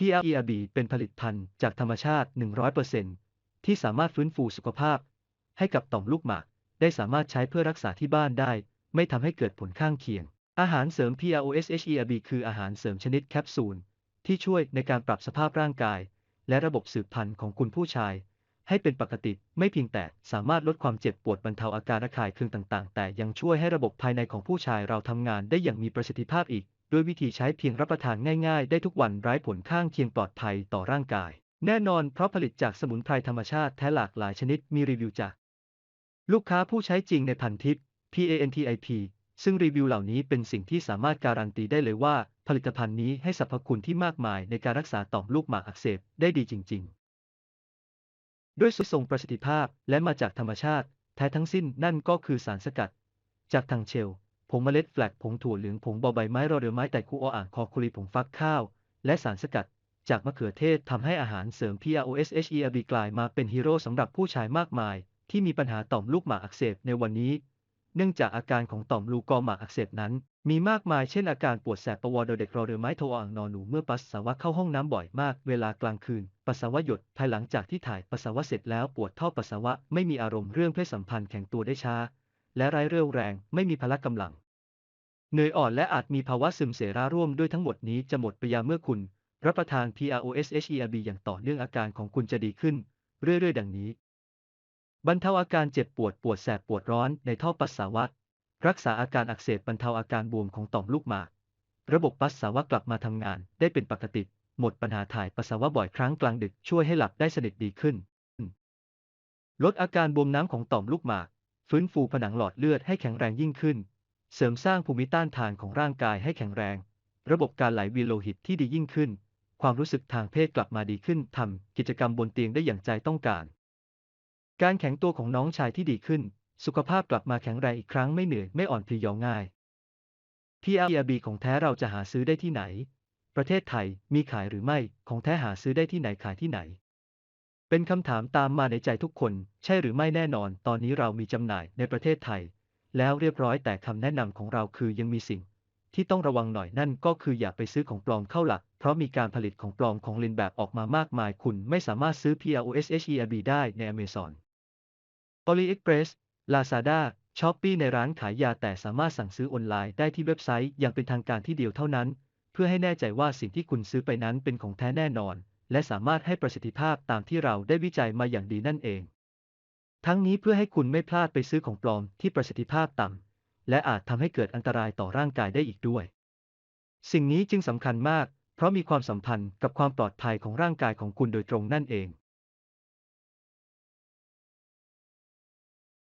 PLERB เป็นผลิตภัณฑ์จากธรรมชาติ 100%ที่สามารถฟื้นฟูสุขภาพ ให้กับต่อมลูกหมาก ได้สามารถใช้เพื่อรักษาที่บ้านได้ ไม่ทำให้เกิดผลข้างเคียง อาหารเสริม PROSHERB คืออาหารเสริมชนิดแคปซูล ที่ช่วยในการปรับสภาพร่างกาย และระบบสืบพันธุ์ของคุณผู้ชาย ให้เป็นปกติไม่เพียงแต่สามารถลดความเจ็บปวดบรรเทาอาการระคายเคืองต่าง ๆ แต่ยังช่วยให้ระบบภายในของผู้ชายเราทำงานได้อย่างมีประสิทธิภาพอีก ด้วยวิธีใช้เพียงรับประทานง่ายๆ ได้ทุกวันไร้ผลข้างเคียงปลอดภัยต่อร่างกาย แน่นอนเพราะผลิตจากสมุนไพรธรรมชาติแท้หลากหลายชนิดมีรีวิวจาก ลูกค้าผู้ใช้จริงในพันทิป PANTIP ซึ่งรีวิวเหล่านี้เป็นสิ่งที่สามารถการันตีได้เลยว่า ผลิตภัณฑ์นี้ให้สรรพคุณที่มากมายในการรักษาต่อมลูกหมากอักเสบได้ดีจริง ๆ ด้วยสุดทรงประสิทธิภาพและมาจากธรรมชาติ แท้ทั้งสิ้นนั่นก็คือสารสกัด จากทางเชล ผงเมล็ดแฟลกผงถั่วเหลืองผงบอใบไม้รอเรือไม้แต่คูออ่างคอคุรีผงฟักข้าว และสารสกัด จากมะเขือเทศทำให้อาหารเสริม PROSHERB กลายมาเป็นฮีโร่สำหรับผู้ชายมากมาย ที่มีปัญหาต่อมลูกหมากอักเสบในวันนี้ เนื่องจากอาการของต่อมลูกอหมากอักเสบนั้น มีมากมายเช่นอาการปวดแสบประวอดเด็กรอเรือไม้โทอ่างนอนหนูเมื่อปัสสาวะเข้าห้องน้ำบ่อยมาก เวลากลางคืน ปัสสาวะหยดภายหลังจากที่ถ่ายปัสสาวะเสร็จแล้วปวดท่อปัสสาวะไม่มีอารมณ์เรื่องเพศสัมพันธ์แข็งตัวได้ช้า และไร้เรี่ยวแรงไม่มีพละกำลัง เหนื่อยอ่อนและอาจมีภาวะซึมเสราร่วมด้วยทั้งหมดนี้จะหมดไปยาเมื่อคุณ รับประทาน PROSHERB อย่างต่อเนื่องอาการของคุณจะดีขึ้น เรื่อยๆ ดังนี้ บรรเทาอาการเจ็บปวดปวดแสบปวดร้อนในท่อปัสสาวะ รักษาอาการอักเสบบรรเทาอาการบวมของต่อมลูกหมาก ระบบปัสสาวะกลับมาทำงานได้เป็นปกติ หมดปัญหาถ่ายปัสสาวะบ่อยครั้งกลางดึกช่วยให้หลับได้สนิทดีขึ้น ลดอาการบวมน้ำของต่อมลูกหมาก ฟื้นฟูผนังหลอดเลือดให้แข็งแรงยิ่งขึ้น เสริมสร้างภูมิต้านทานของร่างกายให้แข็งแรง ระบบการไหลเวียนโลหิตที่ดียิ่งขึ้น ความรู้สึกทางเพศกลับมาดีขึ้นทำกิจกรรมบนเตียงได้อย่างใจต้องการ การแข็งตัวของน้องชายที่ดีขึ้น สุขภาพกลับมาแข็งแรงอีกครั้งไม่เหนื่อยไม่อ่อนเพลียง่าย PRB ของแท้เราจะหาซื้อได้ที่ไหน ประเทศไทยมีขายหรือไม่ ของแท้หาซื้อได้ที่ไหนขายที่ไหน เป็นคำถามตามมาในใจทุกคน ใช่หรือไม่แน่นอน ตอนนี้เรามีจำหน่ายในประเทศไทย แล้วเรียบร้อยแต่คำแนะนำของเราคือยังมีสิ่ง ที่ต้องระวังหน่อยนั่นก็คืออย่าไปซื้อของปลอมเข้าหลัก เพราะมีการผลิตของปลอมของลินแบบออกมามากมาย คุณไม่สามารถซื้อ PROSHERB ได้ใน Amazon AliExpress Lazada Shopee ในร้านขายยาแต่สามารถสั่งซื้อออนไลน์ได้ที่เว็บไซต์อย่างเป็นทางการที่เดียวเท่านั้น เพื่อให้แน่ใจว่าสิ่งที่คุณซื้อไปนั้นเป็นของแท้แน่นอน และสามารถให้ประสิทธิภาพตามที่เราได้วิจัยมาอย่างดีนั่นเอง ทั้งนี้เพื่อให้คุณไม่พลาดไปซื้อของปลอมที่ประสิทธิภาพต่ำและอาจทำให้เกิดอันตรายต่อร่างกายได้อีกด้วย สิ่งนี้จึงสำคัญมาก เพราะมีความสัมพันธ์กับความปลอดภัยของร่างกายของคุณโดยตรงนั่นเอง